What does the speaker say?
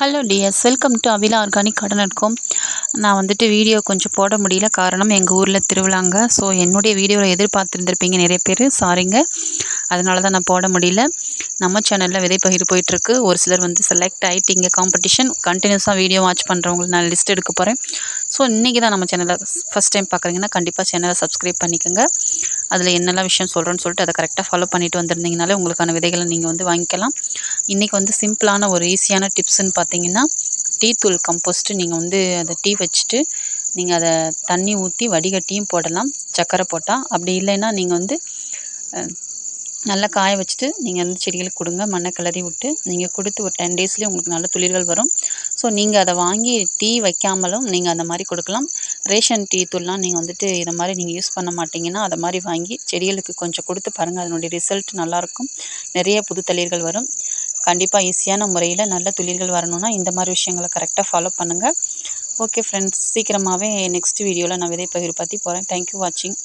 Hello dears welcome to Avila organic garden இருக்கும் நான் வந்துட்டு வீடியோ கொஞ்சம் போட முடியல. காரணம் எங்கள் ஊரில் திருவிழாங்க. ஸோ என்னுடைய வீடியோவில் எதிர்பார்த்துருந்துருப்பீங்க நிறைய பேர். சாரிங்க அதனால தான் நான் போட முடியல. நம்ம சேனலில் விதை பகிர் போயிட்டுருக்கு. ஒரு சிலர் வந்து செலக்ட் ஆகிட்டீங்க காம்படிஷன் கண்டினியூஸாக வீடியோ வாட்ச் பண்ணுறவங்களுக்கு நான் லிஸ்ட் எடுக்க போகிறேன் ஸோ இன்றைக்கி தான் நம்ம சேனலை ஃபஸ்ட் டைம் பார்க்குறீங்கன்னா கண்டிப்பாக சேனலை சப்ஸ்கிரைப் பண்ணிக்கோங்க. அதில் என்னெல்லாம் விஷயம் சொல்கிறேன்னு சொல்லிட்டு அதை கரெக்டாக ஃபாலோ பண்ணிட்டு வந்திருந்தீங்கனாலே உங்களுக்கான விதைகளை நீங்கள் வந்து வாங்கிக்கலாம். இன்றைக்கி வந்து சிம்பிளான ஒரு ஈஸியான டிப்ஸ்ன்னு பார்த்தீங்கன்னா டீ தூள் கம்போஸ்ட்டு நீங்கள் வந்து அதை டீ வச்சுட்டு நீங்கள் அதை தண்ணி ஊற்றி வடிகட்டியும் போடலாம். சர்க்கரை போட்டால் அப்படி இல்லைன்னா நீங்கள் வந்து நல்லா காய வச்சுட்டு நீங்கள் வந்து செடிகளுக்கு கொடுங்க. மண்ணை கிளறி விட்டு நீங்கள் கொடுத்து ஒரு டென் டேஸ்லேயே உங்களுக்கு நல்ல துளிர்கள் வரும். ஸோ நீங்கள் அதை வாங்கி டீ வைக்காமலும் நீங்கள் அந்த மாதிரி கொடுக்கலாம். ரேஷன் டீ தூள்லாம் நீங்கள் வந்துட்டு இதை மாதிரி நீங்கள் யூஸ் பண்ண மாட்டிங்கன்னா அதை மாதிரி வாங்கி செடிகளுக்கு கொஞ்சம் கொடுத்து பாருங்கள் அதனுடைய ரிசல்ட் நல்லாயிருக்கும் நிறைய புது தளிர்கள் வரும். கண்டிப்பாக ஈஸியான முறையில் நல்ல துளிர்கள் வரணும்னா இந்த மாதிரி விஷயங்களை கரெக்டாக ஃபாலோ பண்ணுங்கள் ஓகே ஃப்ரெண்ட்ஸ் சீக்கிரமாகவே நெக்ஸ்ட் வீடியோவில் நான் விதை பகிர் பற்றி போகிறேன் தேங்க்யூ வாட்சிங்